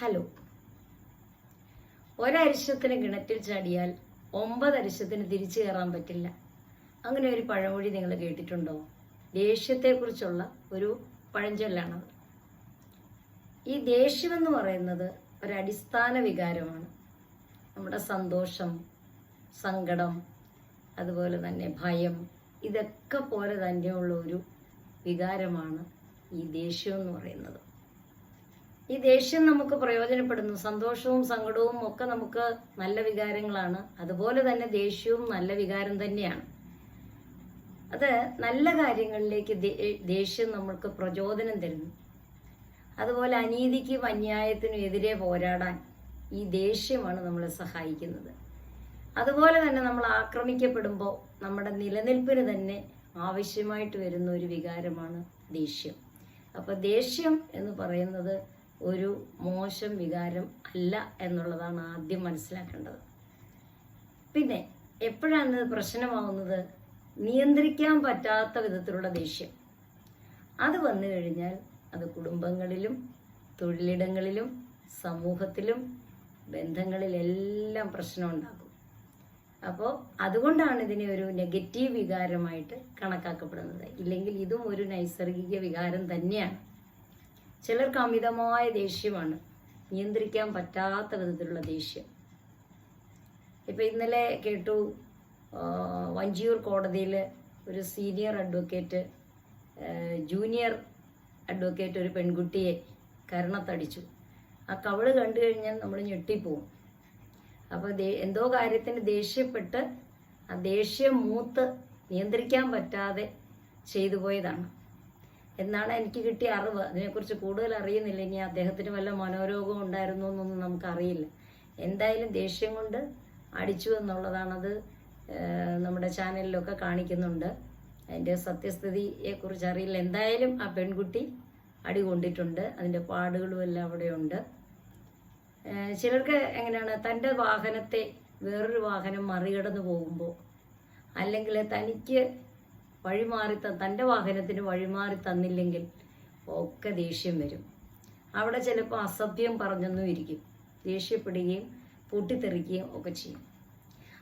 Hello. ഒരരിശത്തിന് കിണറ്റിൽ ചാടിയാൽ ഒമ്പത് അരിശത്തിന് തിരിച്ചു കയറാൻ പറ്റില്ല. അങ്ങനെ ഒരു പഴമൊഴി നിങ്ങൾ കേട്ടിട്ടുണ്ടോ? ദേഷ്യത്തെക്കുറിച്ചുള്ള ഒരു പഴഞ്ചൊല്ലാണത്. ഈ ദേഷ്യമെന്ന് പറയുന്നത് ഒരടിസ്ഥാന വികാരമാണ്. നമ്മുടെ സന്തോഷം സങ്കടം അതുപോലെ തന്നെ ഭയം ഇതൊക്കെ പോലെ തന്നെയുള്ള ഒരു വികാരമാണ് ഈ ദേഷ്യം എന്ന് പറയുന്നത്. ഈ ദേഷ്യം നമുക്ക് പ്രയോജനപ്പെടുന്നു. സന്തോഷവും സങ്കടവും ഒക്കെ നമുക്ക് നല്ല വികാരങ്ങളാണ്. അതുപോലെ തന്നെ ദേഷ്യവും നല്ല വികാരം തന്നെയാണ്. അത് നല്ല കാര്യങ്ങളിലേക്ക് ദേഷ്യം നമ്മൾക്ക് പ്രചോദനം തരുന്നു. അതുപോലെ അനീതിക്കും അന്യായത്തിനും എതിരെ പോരാടാൻ ഈ ദേഷ്യമാണ് നമ്മളെ സഹായിക്കുന്നത്. അതുപോലെ തന്നെ നമ്മൾ ആക്രമിക്കപ്പെടുമ്പോൾ നമ്മുടെ നിലനിൽപ്പിന് തന്നെ ആവശ്യമായിട്ട് വരുന്ന ഒരു വികാരമാണ് ദേഷ്യം. അപ്പോൾ ദേഷ്യം എന്ന് പറയുന്നത് ഒരു മോശം വികാരം അല്ല എന്നുള്ളതാണ് ആദ്യം മനസ്സിലാക്കേണ്ടത്. പിന്നെ എപ്പോഴാണ് പ്രശ്നമാവുന്നത്? നിയന്ത്രിക്കാൻ പറ്റാത്ത വിധത്തിലുള്ള ദേഷ്യം. അത് വന്നു കഴിഞ്ഞാൽ അത് കുടുംബങ്ങളിലും തൊഴിലിടങ്ങളിലും സമൂഹത്തിലും ബന്ധങ്ങളിലെല്ലാം പ്രശ്നം ഉണ്ടാകും. അപ്പോൾ അതുകൊണ്ടാണ് ഇതിനെ ഒരു നെഗറ്റീവ് വികാരമായിട്ട് കണക്കാക്കപ്പെടുന്നത്. ഇല്ലെങ്കിൽ ഇതും ഒരു നൈസർഗിക വികാരം തന്നെയാണ്. ചിലർക്ക് അമിതമായ ദേഷ്യമാണ്. നിയന്ത്രിക്കാൻ പറ്റാത്ത വിധത്തിലുള്ള ദേഷ്യം. ഇപ്പൊ ഇന്നലെ കേട്ടു വഞ്ചിയൂർ കോടതിയിൽ ഒരു സീനിയർ അഡ്വക്കേറ്റ് ജൂനിയർ അഡ്വക്കേറ്റ് ഒരു പെൺകുട്ടിയെ കരണത്തടിച്ചു. ആ കവൾ കണ്ടു കഴിഞ്ഞാൽ നമ്മൾ ഞെട്ടിപ്പോവും. അപ്പോൾ എന്തോ കാര്യത്തിന് ദേഷ്യപ്പെട്ട് ആ ദേഷ്യം മൂത്ത് നിയന്ത്രിക്കാൻ പറ്റാതെ ചെയ്തു പോയതാണ്. എന്നാണ് എനിക്ക് കിട്ടിയ അറിവ്. അതിനെക്കുറിച്ച് കൂടുതൽ അറിയുന്നില്ല. ഇനി അദ്ദേഹത്തിന് വല്ല മനോരോഗം ഉണ്ടായിരുന്നോ എന്നൊന്നും നമുക്കറിയില്ല. എന്തായാലും ദേഷ്യം കൊണ്ട് അടിച്ചു എന്നുള്ളതാണത് നമ്മുടെ ചാനലിലൊക്കെ കാണിക്കുന്നുണ്ട്. അതിന്റെ സത്യസ്ഥിതിയെ കുറിച്ച് അറിയില്ല. എന്തായാലും ആ പെൺകുട്ടി അടി കൊണ്ടിട്ടുണ്ട്. അതിന്റെ പാടുകളും എല്ലാം അവിടെയുണ്ട്. ചിലർക്ക് എങ്ങനെയാണ് തന്റെ വാഹനത്തെ വേറൊരു വാഹനം മറികടന്ന് പോകുമ്പോൾ അല്ലെങ്കിൽ തനിക്ക് വഴിമാറി തന്റെ വാഹനത്തിന് വഴിമാറി തന്നില്ലെങ്കിൽ ഒക്കെ ദേഷ്യം വരും. അവിടെ ചിലപ്പോൾ അസഭ്യം പറഞ്ഞൊന്നും ഇരിക്കും. ദേഷ്യപ്പെടുകയും പൊട്ടിത്തെറിക്കുകയും ഒക്കെ ചെയ്യും.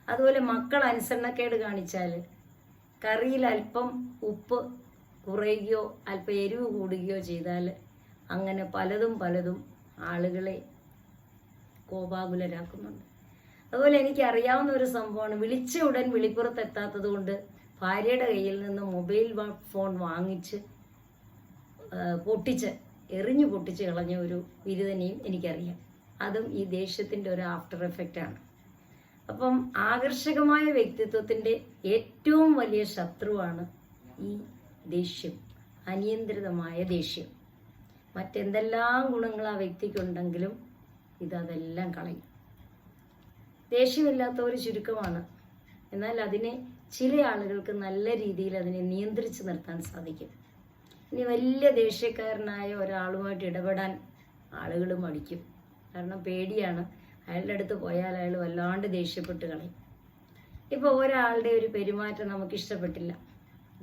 അതുപോലെ മക്കൾ അനുസരണക്കേട് കാണിച്ചാൽ കറിയിൽ അല്പം ഉപ്പ് കുറയുകയോ അല്പം എരിവ് കൂടുകയോ ചെയ്താൽ അങ്ങനെ പലതും പലതും ആളുകളെ കോപാകുലരാക്കുന്നുണ്ട്. അതുപോലെ എനിക്ക് അറിയാവുന്ന ഒരു സംഭവമാണ് വിളിച്ച ഉടൻ വിളിപ്പുറത്ത് എത്താത്തത് കൊണ്ട് ഭാര്യയുടെ കയ്യിൽ നിന്ന് മൊബൈൽ ഫോൺ വാങ്ങിച്ച് പൊട്ടിച്ച് എറിഞ്ഞു പൊട്ടിച്ച് കളഞ്ഞ ഒരു ബിരുദനെയും എനിക്കറിയാം. അതും ഈ ദേഷ്യത്തിന്റെ ഒരു ആഫ്റ്റർ എഫക്റ്റ് ആണ്. അപ്പം ആകർഷകമായ വ്യക്തിത്വത്തിന്റെ ഏറ്റവും വലിയ ശത്രുവാണ് ഈ ദേഷ്യം അനിയന്ത്രിതമായ ദേഷ്യം. മറ്റെന്തെല്ലാം ഗുണങ്ങൾ ആ വ്യക്തിക്കുണ്ടെങ്കിലും ഇതതെല്ലാം കളയും. ദേഷ്യമില്ലാത്തവർ ചുരുക്കമാണ്. എന്നാൽ അതിനെ ചില ആളുകൾക്ക് നല്ല രീതിയിൽ അതിനെ നിയന്ത്രിച്ച് നിർത്താൻ സാധിക്കും. ഇനി വലിയ ദേഷ്യക്കാരനായ ഒരാളുമായിട്ട് ഇടപെടാൻ ആളുകൾ മടിക്കും. കാരണം പേടിയാണ്. അയാളുടെ അടുത്ത് പോയാൽ അയാൾ വല്ലാണ്ട് ദേഷ്യപ്പെട്ട് കളയും. ഇപ്പോൾ ഒരാളുടെ ഒരു പെരുമാറ്റം നമുക്ക് ഇഷ്ടപ്പെട്ടില്ല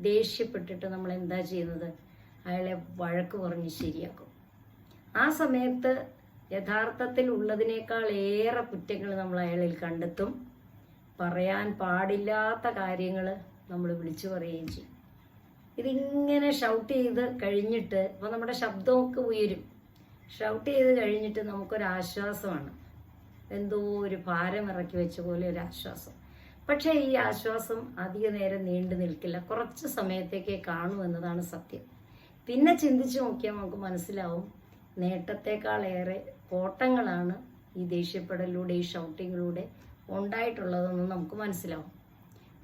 ദേഷ്യപ്പെട്ടിട്ട് നമ്മൾ എന്താ ചെയ്യുന്നത്? അയാളെ വഴക്ക് പറഞ്ഞ് ശരിയാക്കും. ആ സമയത്ത് യഥാർത്ഥത്തിൽ ഉള്ളതിനേക്കാൾ ഏറെ കുറ്റങ്ങൾ നമ്മൾ അയാളിൽ കണ്ടെത്തും. പറയാൻ പാടില്ലാത്ത കാര്യങ്ങൾ നമ്മൾ വിളിച്ചു പറയുകയും ചെയ്യും. ഇതിങ്ങനെ ഷൗട്ട് ചെയ്ത് കഴിഞ്ഞിട്ട് ഇപ്പോൾ നമ്മുടെ ശബ്ദമൊക്കെ ഉയരും. ഷൗട്ട് ചെയ്ത് കഴിഞ്ഞിട്ട് നമുക്കൊരു ആശ്വാസമാണ്. എന്തോ ഒരു ഭാരം ഇറക്കി വെച്ച പോലെ ഒരു ആശ്വാസം. പക്ഷേ ഈ ആശ്വാസം അധിക നേരം നീണ്ടു നിൽക്കില്ല. കുറച്ച് സമയത്തേക്കേ കാണൂ എന്നതാണ് സത്യം. പിന്നെ ചിന്തിച്ചു നോക്കിയാൽ നമുക്ക് മനസ്സിലാവും നേട്ടത്തെക്കാളേറെ കോട്ടങ്ങളാണ് ഈ ദേഷ്യപ്പെടലിലൂടെ ഈ ഷൗട്ടിങ്ങിലൂടെ ഉണ്ടായിട്ടുള്ളതെന്ന് നമുക്ക് മനസ്സിലാവും.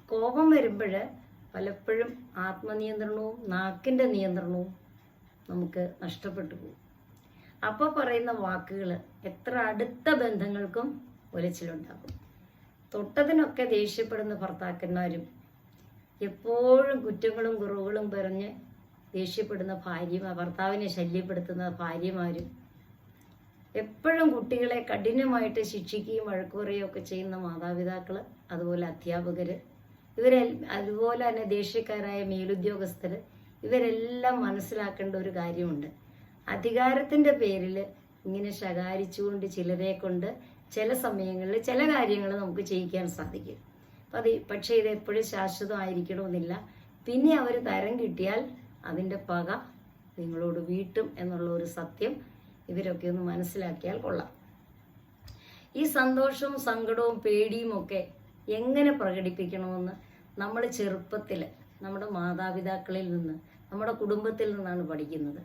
കോപം വരുമ്പോൾ പലപ്പോഴും ആത്മനിയന്ത്രണവും നാക്കിന്റെ നിയന്ത്രണവും നമുക്ക് നഷ്ടപ്പെട്ടു പോകും. അപ്പോൾ പറയുന്ന വാക്കുകൾ എത്ര അടുത്ത ബന്ധങ്ങൾക്കും ഒലച്ചിലുണ്ടാകും. തൊട്ടതിനൊക്കെ ദേഷ്യപ്പെടുന്ന ഭർത്താക്കന്മാരും എപ്പോഴും കുറ്റങ്ങളും കുറവുകളും പറഞ്ഞ് ദേഷ്യപ്പെടുന്ന ഭാര്യമാർ ഭർത്താവിനെ ശല്യപ്പെടുത്തുന്ന ഭാര്യമാരും എപ്പോഴും കുട്ടികളെ കഠിനമായിട്ട് ശിക്ഷിക്കുകയും വഴക്കുറയുകയും ഒക്കെ ചെയ്യുന്ന മാതാപിതാക്കൾ അതുപോലെ അധ്യാപകർ ഇവരെ അതുപോലെ തന്നെ ദേഷ്യക്കാരായ മേലുദ്യോഗസ്ഥർ ഇവരെല്ലാം മനസ്സിലാക്കേണ്ട ഒരു കാര്യമുണ്ട്. അധികാരത്തിന്റെ പേരിൽ ഇങ്ങനെ ശകാരിച്ചുകൊണ്ട് ചിലരെ കൊണ്ട് ചില സമയങ്ങളിൽ ചില കാര്യങ്ങൾ നമുക്ക് ചെയ്യിക്കാൻ സാധിക്കും. അപ്പം അത് പക്ഷേ ഇത് എപ്പോഴും ശാശ്വതമായിരിക്കണമെന്നില്ല. പിന്നെ അവർ തരം കിട്ടിയാൽ അതിന്റെ പക നിങ്ങളോട് വീട്ടും എന്നുള്ള ഒരു സത്യം ഇവരൊക്കെ ഒന്ന് മനസ്സിലാക്കിയാൽ കൊള്ളാം. ഈ സന്തോഷവും സങ്കടവും പേടിയും ഒക്കെ എങ്ങനെ പ്രകടിപ്പിക്കണമെന്ന് നമ്മൾ ചെറുപ്പത്തിൽ നമ്മുടെ മാതാപിതാക്കളിൽ നിന്ന് നമ്മുടെ കുടുംബത്തിൽ നിന്നാണ് പഠിക്കുന്നത്.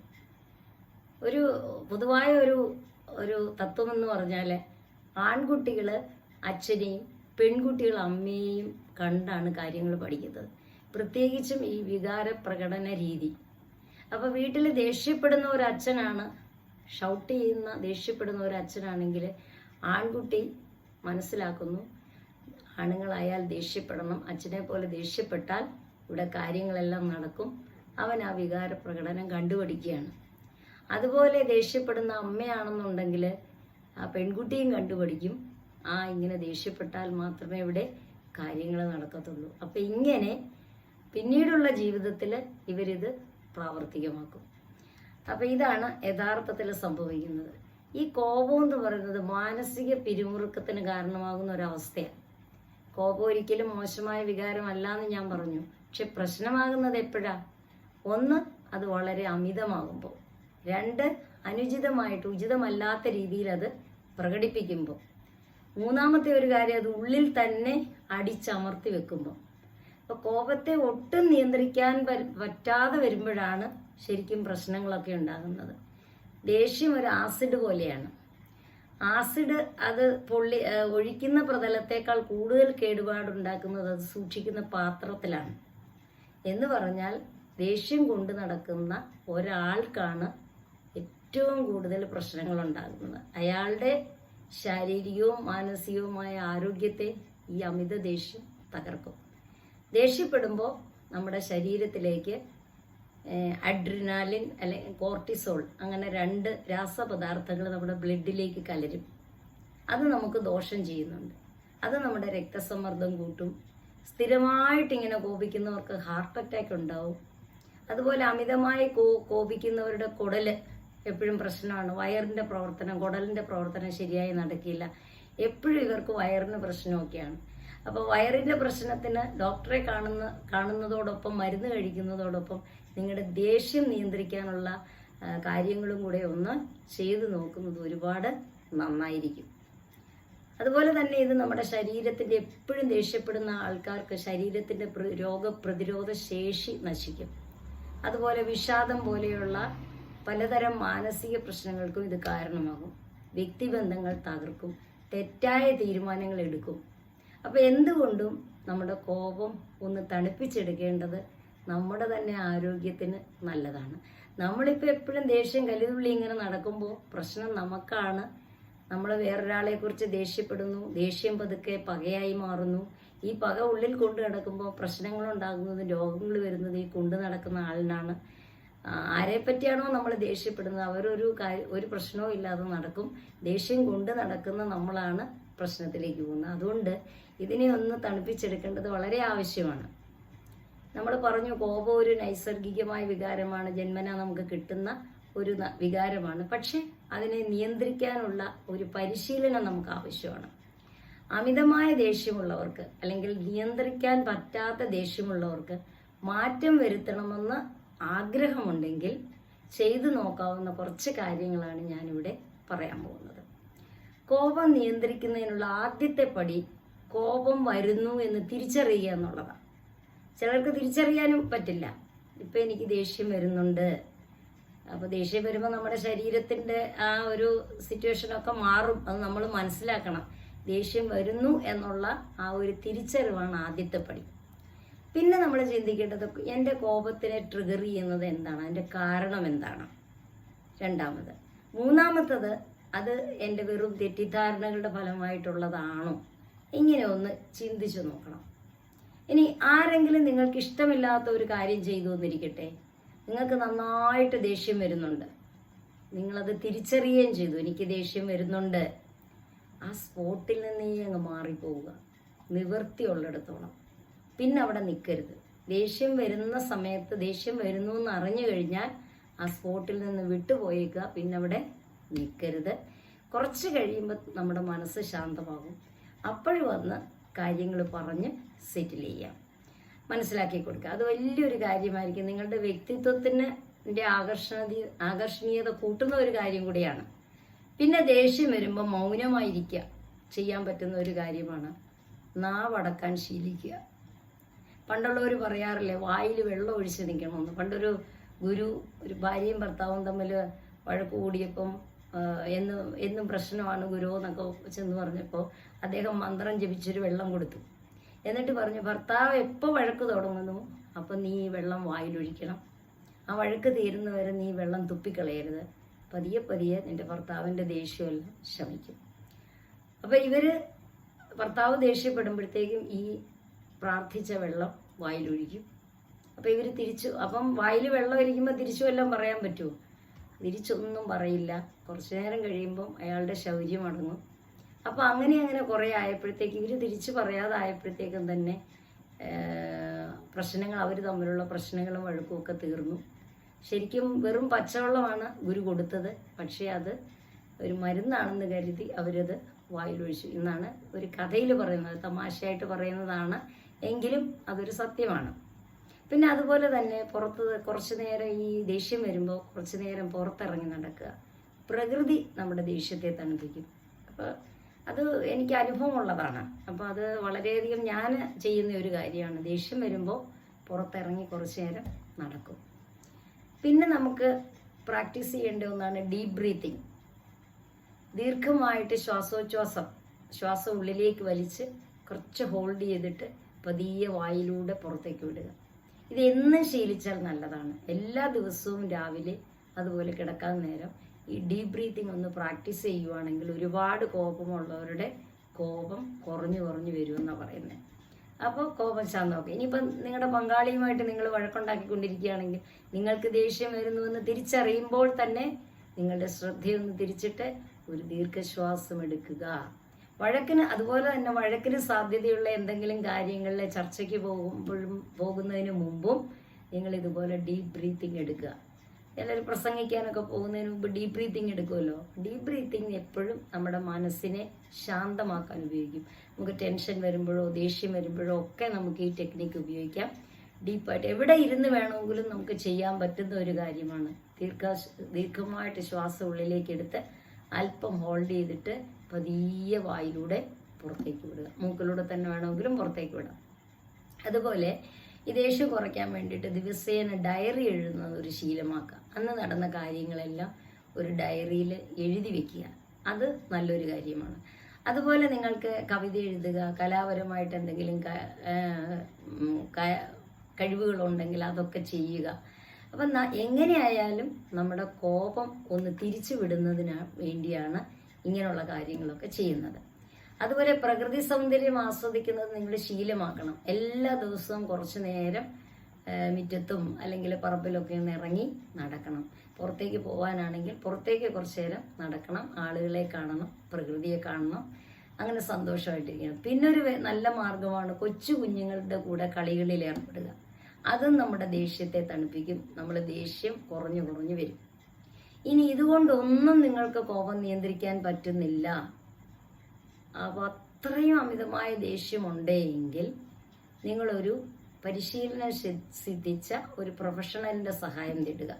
ഒരു പൊതുവായ ഒരു ഒരു തത്വം എന്ന് പറഞ്ഞാൽ ആൺകുട്ടികൾ അച്ഛനെയും പെൺകുട്ടികൾ അമ്മയെയും കണ്ടാണ് കാര്യങ്ങൾ പഠിക്കുന്നത്. പ്രത്യേകിച്ചും ഈ വികാര പ്രകടന രീതി. അപ്പോൾ വീട്ടിൽ ദേഷ്യപ്പെടുന്ന ഒരു അച്ഛനാണ് ഷൗട്ട് ചെയ്യുന്ന ദേഷ്യപ്പെടുന്ന ഒരു അച്ഛനാണെങ്കിൽ ആൺകുട്ടി മനസ്സിലാക്കുന്നു. ആണുങ്ങളായാൽ ദേഷ്യപ്പെടണം. അച്ഛനെ പോലെ ദേഷ്യപ്പെട്ടാൽ ഇവിടെ കാര്യങ്ങളെല്ലാം നടക്കും. അവൻ ആ വികാര പ്രകടനം കണ്ടുപിടിക്കുകയാണ്. അതുപോലെ ദേഷ്യപ്പെടുന്ന അമ്മയാണെന്നുണ്ടെങ്കിൽ ആ പെൺകുട്ടിയും കണ്ടുപിടിക്കും. ആ ഇങ്ങനെ ദേഷ്യപ്പെട്ടാൽ മാത്രമേ ഇവിടെ കാര്യങ്ങൾ നടക്കത്തുള്ളൂ. അപ്പം ഇങ്ങനെ പിന്നീടുള്ള ജീവിതത്തിൽ ഇവരിത് പ്രാവർത്തികമാക്കും. അപ്പം ഇതാണ് യഥാർത്ഥത്തിൽ സംഭവിക്കുന്നത്. ഈ കോപം എന്ന് പറയുന്നത് മാനസിക പിരിമുറുക്കത്തിന് കാരണമാകുന്ന ഒരവസ്ഥയാണ് കോപം ഒരിക്കലും മോശമായ വികാരമല്ല എന്ന് ഞാൻ പറഞ്ഞു. പക്ഷെ പ്രശ്നമാകുന്നത് എപ്പോഴാ? ഒന്ന് അത് വളരെ അമിതമാകുമ്പോൾ. രണ്ട് അനുചിതമായിട്ട് ഉചിതമല്ലാത്ത രീതിയിൽ അത് പ്രകടിപ്പിക്കുമ്പോൾ. മൂന്നാമത്തെ ഒരു കാര്യം അത് ഉള്ളിൽ തന്നെ അടിച്ചമർത്തി വെക്കുമ്പോൾ. അപ്പോൾ കോപത്തെ ഒട്ടും നിയന്ത്രിക്കാൻ പറ്റാതെ വരുമ്പോഴാണ് ശരിക്കും പ്രശ്നങ്ങളൊക്കെ ഉണ്ടാകുന്നത്. ദേഷ്യം ഒരു ആസിഡ് പോലെയാണ്. ആസിഡ് അത് പൊള്ളി ഒഴിക്കുന്ന പ്രതലത്തേക്കാൾ കൂടുതൽ കേടുപാടുണ്ടാക്കുന്നത് അത് സൂക്ഷിക്കുന്ന പാത്രത്തിലാണ്. എന്ന് പറഞ്ഞാൽ ദേഷ്യം കൊണ്ട് നടക്കുന്ന ഒരാൾക്കാണ് ഏറ്റവും കൂടുതൽ പ്രശ്നങ്ങൾ ഉണ്ടാകുന്നത് അയാളുടെ ശാരീരികവും മാനസികവുമായ ആരോഗ്യത്തെ ഈ അമിത ദേഷ്യം തകർക്കും. ദേഷ്യപ്പെടുമ്പോൾ നമ്മുടെ ശരീരത്തിലേക്ക് അഡ്രിനാലിൻ അല്ലെങ്കിൽ കോർട്ടിസോൾ അങ്ങനെ രണ്ട് രാസപദാർത്ഥങ്ങൾ നമ്മുടെ ബ്ലഡിലേക്ക് കലരും. അത് നമുക്ക് ദോഷം ചെയ്യുന്നുണ്ട്. അത് നമ്മുടെ രക്തസമ്മർദ്ദം കൂട്ടും. സ്ഥിരമായിട്ട് ഇങ്ങനെ കോപിക്കുന്നവർക്ക് ഹാർട്ട് അറ്റാക്ക് ഉണ്ടാവും. അതുപോലെ അമിതമായി കോ കോപിക്കുന്നവരുടെ കുടൽ എപ്പോഴും പ്രശ്നമാണ്. വയറിന്റെ പ്രവർത്തനം കുടലിന്റെ പ്രവർത്തനം ശരിയായി നടക്കില്ല. എപ്പോഴും ഇവർക്ക് വയറിന് പ്രശ്നമൊക്കെയാണ്. അപ്പോൾ വയറിന്റെ പ്രശ്നത്തിന് ഡോക്ടറെ കാണുന്ന കാണുന്നതോടൊപ്പം മരുന്ന് കഴിക്കുന്നതോടൊപ്പം നിങ്ങളുടെ ദേഷ്യം നിയന്ത്രിക്കാനുള്ള കാര്യങ്ങളും കൂടെ ഒന്ന് ചെയ്തു നോക്കുന്നത് ഒരുപാട് നന്നായിരിക്കും. അതുപോലെ തന്നെ ഇത് നമ്മുടെ ശരീരത്തിന്റെ എപ്പോഴും ദേഷ്യപ്പെടുന്ന ആൾക്കാർക്ക് ശരീരത്തിന്റെ രോഗപ്രതിരോധ ശേഷി നശിക്കും. അതുപോലെ വിഷാദം പോലെയുള്ള പലതരം മാനസിക പ്രശ്നങ്ങൾക്കും ഇത് കാരണമാകും. വ്യക്തിബന്ധങ്ങൾ തകർക്കും. തെറ്റായ തീരുമാനങ്ങൾ എടുക്കും. അപ്പൊ എന്തുകൊണ്ടും നമ്മുടെ കോപം ഒന്ന് തണുപ്പിച്ചെടുക്കേണ്ടത് നമ്മുടെ തന്നെ ആരോഗ്യത്തിന് നല്ലതാണ്. നമ്മളിപ്പോൾ എപ്പോഴും ദേഷ്യം കലിതുള്ളി ഇങ്ങനെ നടക്കുമ്പോൾ പ്രശ്നം നമുക്കാണ്. നമ്മൾ വേറൊരാളെ കുറിച്ച് ദേഷ്യപ്പെടുന്നു ദേഷ്യം പതുക്കെ പകയായി മാറുന്നു. ഈ പക ഉള്ളിൽ കൊണ്ടു നടക്കുമ്പോൾ പ്രശ്നങ്ങൾ ഉണ്ടാകുന്നത് രോഗങ്ങൾ വരുന്നത് ഈ കൊണ്ടു നടക്കുന്ന ആളിനാണ്. ആരെ പറ്റിയാണോ നമ്മൾ ദേഷ്യപ്പെടുന്നത്? അവരൊരു ഒരു പ്രശ്നവും ഇല്ലാതെ നടക്കും. ദേഷ്യം കൊണ്ട് നടക്കുന്ന നമ്മളാണ് പ്രശ്നത്തിലേക്ക് പോകുന്നത്. അതുകൊണ്ട് ഇതിനെ ഒന്ന് തണുപ്പിച്ചെടുക്കേണ്ടത് വളരെ ആവശ്യമാണ്. നമ്മൾ പറഞ്ഞു കോപം ഒരു നൈസർഗികമായ വികാരമാണ് ജന്മന നമുക്ക് കിട്ടുന്ന ഒരു വികാരമാണ്. പക്ഷെ അതിനെ നിയന്ത്രിക്കാനുള്ള ഒരു പരിശീലനം നമുക്ക് ആവശ്യമാണ്. അമിതമായ ദേഷ്യമുള്ളവർക്ക് അല്ലെങ്കിൽ നിയന്ത്രിക്കാൻ പറ്റാത്ത ദേഷ്യമുള്ളവർക്ക് മാറ്റം വരുത്തണമെന്ന് ആഗ്രഹമുണ്ടെങ്കിൽ ചെയ്തു നോക്കാവുന്ന കുറച്ച് കാര്യങ്ങളാണ് ഞാനിവിടെ പറയാൻ പോകുന്നത്. കോപം നിയന്ത്രിക്കുന്നതിനുള്ള ആദ്യത്തെ പടി കോപം വരുന്നു എന്ന് തിരിച്ചറിയുക എന്നുള്ളതാണ്. ചിലർക്ക് തിരിച്ചറിയാനും പറ്റില്ല. ഇപ്പൊ എനിക്ക് ദേഷ്യം വരുന്നുണ്ട്. അപ്പോൾ ദേഷ്യം വരുമ്പോൾ നമ്മുടെ ശരീരത്തിന്റെ ആ ഒരു സിറ്റുവേഷനൊക്കെ മാറും. അത് നമ്മൾ മനസ്സിലാക്കണം. ദേഷ്യം വരുന്നു എന്നുള്ള ആ ഒരു തിരിച്ചറിവാണ് ആദ്യത്തെ പടി. പിന്നെ നമ്മൾ ചിന്തിക്കേണ്ടത് എന്റെ കോപത്തിനെ ട്രിഗർ ചെയ്യുന്നത് എന്താണ്? അതിന്റെ കാരണം എന്താണ്? രണ്ടാമത്. മൂന്നാമത്തത് അത് എന്റെ വെറും തെറ്റിദ്ധാരണകളുടെ ഫലമായിട്ടുള്ളതാണോ? ഇങ്ങനെ ഒന്ന് ചിന്തിച്ചു നോക്കണം. ഇനി ആരെങ്കിലും നിങ്ങൾക്ക് ഇഷ്ടമില്ലാത്ത ഒരു കാര്യം ചെയ്തു എന്നിരിക്കട്ടെ. നിങ്ങൾക്ക് നന്നായിട്ട് ദേഷ്യം വരുന്നുണ്ട്. നിങ്ങളത് തിരിച്ചറിയുകയും ചെയ്തു. എനിക്ക് ദേഷ്യം വരുന്നുണ്ട്. ആ സ്പോട്ടിൽ നിന്ന് അങ്ങ് മാറിപ്പോവുക. നിവൃത്തിയുള്ളിടത്തോളം പിന്നെ അവിടെ നിൽക്കരുത് ദേഷ്യം വരുന്ന സമയത്ത് ദേഷ്യം വരുന്നു എന്ന് അറിഞ്ഞു കഴിഞ്ഞാൽ ആ സ്പോട്ടിൽ നിന്ന് വിട്ടുപോയേക്കുക. പിന്നെ അവിടെ നിൽക്കരുത് കുറച്ച് കഴിയുമ്പോൾ നമ്മുടെ മനസ്സ് ശാന്തമാകും. അപ്പോഴും വന്ന് കാര്യങ്ങൾ പറഞ്ഞ് സെറ്റിൽ ചെയ്യാം. മനസ്സിലാക്കി കൊടുക്കുക. അത് വലിയൊരു കാര്യമായിരിക്കും. നിങ്ങളുടെ വ്യക്തിത്വത്തിന് ആകർഷണീയ ആകർഷണീയത കൂട്ടുന്ന ഒരു കാര്യം കൂടിയാണ്. പിന്നെ ദേഷ്യം വരുമ്പോൾ മൗനമായിരിക്കുക. ചെയ്യാൻ പറ്റുന്ന ഒരു കാര്യമാണ് നാവടക്കാൻ ശീലിക്കുക. പണ്ടുള്ളവർ പറയാറില്ലേ വായിൽ വെള്ളം ഒഴിച്ച് നിൽക്കണമെന്ന്. പണ്ടൊരു ഗുരു ഒരു ഭാര്യയും ഭർത്താവും തമ്മിൽ വഴക്ക് കൂടിയപ്പം എന്നും എന്നും പ്രശ്നമാണ് ഗുരു എന്നൊക്കെ ചെന്ന് പറഞ്ഞപ്പോൾ അദ്ദേഹം മന്ത്രം ജപിച്ചൊരു വെള്ളം കൊടുത്തു. എന്നിട്ട് പറഞ്ഞു ഭർത്താവ് എപ്പോൾ വഴക്ക് തുടങ്ങുന്നു? അപ്പം നീ ഈ വെള്ളം വായിലൊഴിക്കണം. ആ വഴക്ക് തീരുന്നവരെ നീ വെള്ളം തുപ്പിക്കളയരുത്. പതിയെ പതിയെ നിന്റെ ഭർത്താവിന്റെ ദേഷ്യമെല്ലാം ശമിക്കും. അപ്പം ഇവർ ഭർത്താവ് ദേഷ്യപ്പെടുമ്പോഴത്തേക്കും ഈ പ്രാർത്ഥിച്ച വെള്ളം വായിലൊഴിക്കും. അപ്പം ഇവർ തിരിച്ചു അപ്പം വായിൽ വെള്ളം ഇരിക്കുമ്പോൾ തിരിച്ചു എല്ലാം പറയാൻ പറ്റുമോ തിരിച്ചൊന്നും പറയില്ല. കുറച്ചു നേരം കഴിയുമ്പം അയാളുടെ ശൗര്യം അടങ്ങും. അപ്പം അങ്ങനെ അങ്ങനെ കുറേ ആയപ്പോഴത്തേക്ക് ഇവർ തിരിച്ചു പറയാതെ ആയപ്പോഴത്തേക്കും തന്നെ പ്രശ്നങ്ങൾ അവർ തമ്മിലുള്ള പ്രശ്നങ്ങളും വഴക്കും ഒക്കെ തീർന്നു. ശരിക്കും വെറും പച്ചവെള്ളമാണ് ഗുരു കൊടുത്തത്. പക്ഷേ അത് ഒരു മരുന്നാണെന്ന് കരുതി അവരത് വായിലൊഴിച്ചു. എന്നാണ് ഒരു കഥയിൽ പറയുന്നത് തമാശയായിട്ട് പറയുന്നതാണ്. എങ്കിലും അതൊരു സത്യമാണ്. പിന്നെ അതുപോലെ തന്നെ പുറത്ത് കുറച്ച് നേരം ഈ ദേഷ്യം വരുമ്പോൾ കുറച്ച് നേരം പുറത്തിറങ്ങി നടക്കുക. പ്രകൃതി നമ്മുടെ ദേഷ്യത്തെ തണുപ്പിക്കും. അപ്പോൾ അത് എനിക്ക് അനുഭവമുള്ളതാണ്. അപ്പോൾ അത് വളരെയധികം ഞാൻ ചെയ്യുന്ന ഒരു കാര്യമാണ്. ദേഷ്യം വരുമ്പോൾ പുറത്തിറങ്ങി കുറച്ച് നേരം നടക്കും. പിന്നെ നമുക്ക് പ്രാക്ടീസ് ചെയ്യേണ്ട ഒന്നാണ് ഡീപ് ബ്രീത്തിങ്. ദീർഘമായിട്ട് ശ്വാസോച്ഛ്വാസം ശ്വാസം ഉള്ളിലേക്ക് വലിച്ച് കുറച്ച് ഹോൾഡ് ചെയ്തിട്ട് പതിയെ വായിലൂടെ പുറത്തേക്ക് വിടുക. ഇത് എന്നും ശീലിച്ചാൽ നല്ലതാണ്. എല്ലാ ദിവസവും രാവിലെ അതുപോലെ കിടക്കാൻ നേരം ഈ ഡീപ് ബ്രീത്തിങ് ഒന്ന് പ്രാക്ടീസ് ചെയ്യുവാണെങ്കിൽ ഒരുപാട് കോപമുള്ളവരുടെ കോപം കുറഞ്ഞു കുറഞ്ഞു വരുമെന്നാണ് പറയുന്നത് അപ്പോൾ കോപം ശാന്തമാക്കും. ഇനിയിപ്പം നിങ്ങളുടെ പങ്കാളിയുമായിട്ട് നിങ്ങൾ വഴക്കുണ്ടാക്കിക്കൊണ്ടിരിക്കുകയാണെങ്കിൽ നിങ്ങൾക്ക് ദേഷ്യം വരുന്നുവെന്ന് തിരിച്ചറിയുമ്പോൾ തന്നെ നിങ്ങളുടെ ശ്രദ്ധയൊന്ന് തിരിച്ചിട്ട് ഒരു ദീർഘശ്വാസം എടുക്കുക. വഴക്കിന് അതുപോലെ തന്നെ വഴക്കിന് സാധ്യതയുള്ള എന്തെങ്കിലും കാര്യങ്ങളിൽ ചർച്ചയ്ക്ക് പോകുമ്പോഴും പോകുന്നതിന് മുമ്പും നിങ്ങൾ ഇതുപോലെ ഡീപ് ബ്രീത്തിങ് എടുക്കുക. എല്ലാവരും പ്രസംഗിക്കാനൊക്കെ പോകുന്നതിന് മുമ്പ് ഡീപ് ബ്രീത്തിങ് എടുക്കുമല്ലോ? ഡീപ് ബ്രീത്തിങ് എപ്പോഴും നമ്മുടെ മനസ്സിനെ ശാന്തമാക്കാൻ ഉപയോഗിക്കും. നമുക്ക് ടെൻഷൻ വരുമ്പോഴോ ദേഷ്യം വരുമ്പോഴോ ഒക്കെ നമുക്ക് ഈ ടെക്നിക്ക് ഉപയോഗിക്കാം. ഡീപ്പായിട്ട് എവിടെ ഇരുന്ന് വേണമെങ്കിലും നമുക്ക് ചെയ്യാൻ പറ്റുന്ന ഒരു കാര്യമാണ്. ദീർഘ ദീർഘമായിട്ട് ശ്വാസം ഉള്ളിലേക്ക് എടുത്ത് അല്പം ഹോൾഡ് ചെയ്തിട്ട് പതിയെ വായിലൂടെ പുറത്തേക്ക് വിടുക. മൂക്കിലൂടെ തന്നെ വേണമെങ്കിലും പുറത്തേക്ക് വിടാം. അതുപോലെ ഈ ദേഷ്യം കുറയ്ക്കാൻ വേണ്ടിയിട്ട് ദിവസേന ഡയറി എഴുതുന്നത് ഒരു ശീലമാക്കുക അന്ന് നടന്ന കാര്യങ്ങളെല്ലാം ഒരു ഡയറിയിൽ എഴുതി വെക്കുക. അത് നല്ലൊരു കാര്യമാണ്. അതുപോലെ നിങ്ങൾക്ക് കവിത എഴുതുക കലാപരമായിട്ട് എന്തെങ്കിലും കഴിവുകളുണ്ടെങ്കിൽ അതൊക്കെ ചെയ്യുക. അപ്പം എങ്ങനെയായാലും നമ്മുടെ കോപം ഒന്ന് തിരിച്ചു വിടുന്നതിന് വേണ്ടിയാണ് ഇങ്ങനെയുള്ള കാര്യങ്ങളൊക്കെ ചെയ്യുന്നത്. അതുപോലെ പ്രകൃതി സൗന്ദര്യം ആസ്വദിക്കുന്നത് നിങ്ങൾ ശീലമാക്കണം. എല്ലാ ദിവസവും കുറച്ചു നേരം മുറ്റത്തും അല്ലെങ്കിൽ പറമ്പിലൊക്കെ ഒന്ന് ഇറങ്ങി നടക്കണം. പുറത്തേക്ക് പോകാനാണെങ്കിൽ പുറത്തേക്ക് കുറച്ച് നേരം നടക്കണം. ആളുകളെ കാണണം പ്രകൃതിയെ കാണണം. അങ്ങനെ സന്തോഷമായിട്ടിരിക്കണം. പിന്നെ ഒരു നല്ല മാർഗമാണ് കൊച്ചു കുഞ്ഞുങ്ങളുടെ കൂടെ കളികളിൽ ഏർപ്പെടുക. അതും നമ്മുടെ ദേഷ്യത്തെ തണുപ്പിക്കും. നമ്മൾ ദേഷ്യം കുറഞ്ഞു കുറഞ്ഞു വരും. ഇനി ഇതുകൊണ്ടൊന്നും നിങ്ങൾക്ക് കോപം നിയന്ത്രിക്കാൻ പറ്റുന്നില്ല. അപ്പോൾ അത്രയും അമിതമായ ദേഷ്യമുണ്ടെങ്കിൽ നിങ്ങളൊരു പരിശീലനം സിദ്ധിച്ച ഒരു പ്രൊഫഷണലിന്റെ സഹായം തേടുക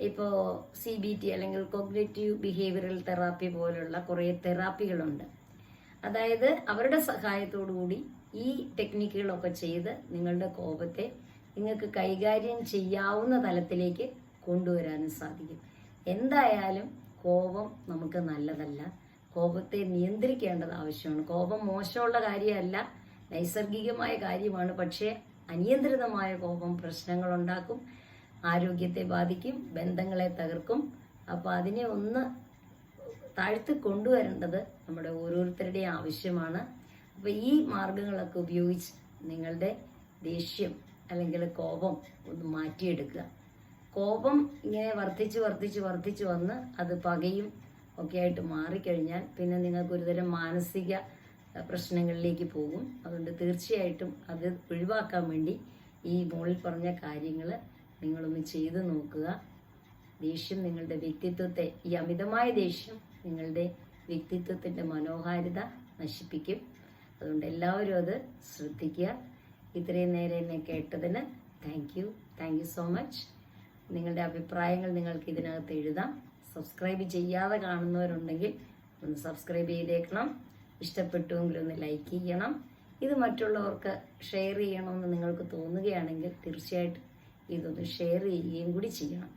ഇപ്പോൾ സി ബി ടി അല്ലെങ്കിൽ കോഗ്നേറ്റീവ് ബിഹേവിയറൽ തെറാപ്പി പോലുള്ള കുറേ തെറാപ്പികളുണ്ട്. അതായത് അവരുടെ കൂടി ഈ ടെക്നിക്കുകളൊക്കെ ചെയ്ത് നിങ്ങളുടെ കോപത്തെ നിങ്ങൾക്ക് കൈകാര്യം ചെയ്യാവുന്ന തലത്തിലേക്ക് കൊണ്ടുവരാനും സാധിക്കും. എന്തായാലും കോപം നമുക്ക് നല്ലതല്ല. കോപത്തെ നിയന്ത്രിക്കേണ്ടത് ആവശ്യമാണ്. കോപം മോശമുള്ള കാര്യമല്ല നൈസർഗികമായ കാര്യമാണ്. പക്ഷേ അനിയന്ത്രിതമായ കോപം പ്രശ്നങ്ങളുണ്ടാക്കും ആരോഗ്യത്തെ ബാധിക്കും ബന്ധങ്ങളെ തകർക്കും. അപ്പോൾ അതിനെ ഒന്ന് താഴ്ത്തി കൊണ്ടുവരേണ്ടത് നമ്മുടെ ഓരോരുത്തരുടെയും ആവശ്യമാണ്. അപ്പോൾ ഈ മാർഗങ്ങളൊക്കെ ഉപയോഗിച്ച് നിങ്ങളുടെ ദേഷ്യം അല്ലെങ്കിൽ കോപം ഒന്ന് മാറ്റിയെടുക്കുക. കോപം ഇങ്ങനെ വർദ്ധിച്ച് വർദ്ധിച്ച് വർദ്ധിച്ച് വന്ന് അത് പകയും ഒക്കെ ആയിട്ട് മാറിക്കഴിഞ്ഞാൽ പിന്നെ നിങ്ങൾക്ക് ഒരുതരം മാനസിക പ്രശ്നങ്ങളിലേക്ക് പോകും. അതുകൊണ്ട് തീർച്ചയായിട്ടും അത് ഒഴിവാക്കാൻ വേണ്ടി ഈ മുകളിൽ പറഞ്ഞ കാര്യങ്ങൾ നിങ്ങളൊന്ന് ചെയ്തു നോക്കുക. ദേഷ്യം നിങ്ങളുടെ വ്യക്തിത്വത്തെ ഈ അമിതമായ ദേഷ്യം നിങ്ങളുടെ വ്യക്തിത്വത്തിന്റെ മനോഹാരിത നശിപ്പിക്കും. അതുകൊണ്ട് എല്ലാവരും അത് ശ്രദ്ധിക്കുക. ഇത്രയും നേരം എന്നെ കേട്ടതിന് thank you thank you so much നിങ്ങളുടെ അഭിപ്രായങ്ങൾ നിങ്ങൾക്ക് ഇതിനകത്ത് എഴുതാം. സബ്സ്ക്രൈബ് ചെയ്യാതെ കാണുന്നവരുണ്ടെങ്കിൽ ഒന്ന് സബ്സ്ക്രൈബ് ചെയ്തേക്കണം. ഇഷ്ടപ്പെട്ടുവെങ്കിൽ ഒന്ന് ലൈക്ക് ചെയ്യണം. ഇത് മറ്റുള്ളവർക്ക് ഷെയർ ചെയ്യണമെന്ന് നിങ്ങൾക്ക് തോന്നുകയാണെങ്കിൽ തീർച്ചയായിട്ടും ഇതൊന്ന് ഷെയർ ചെയ്യുകയും കൂടി ചെയ്യണം.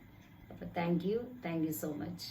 അപ്പോൾ thank you thank you so much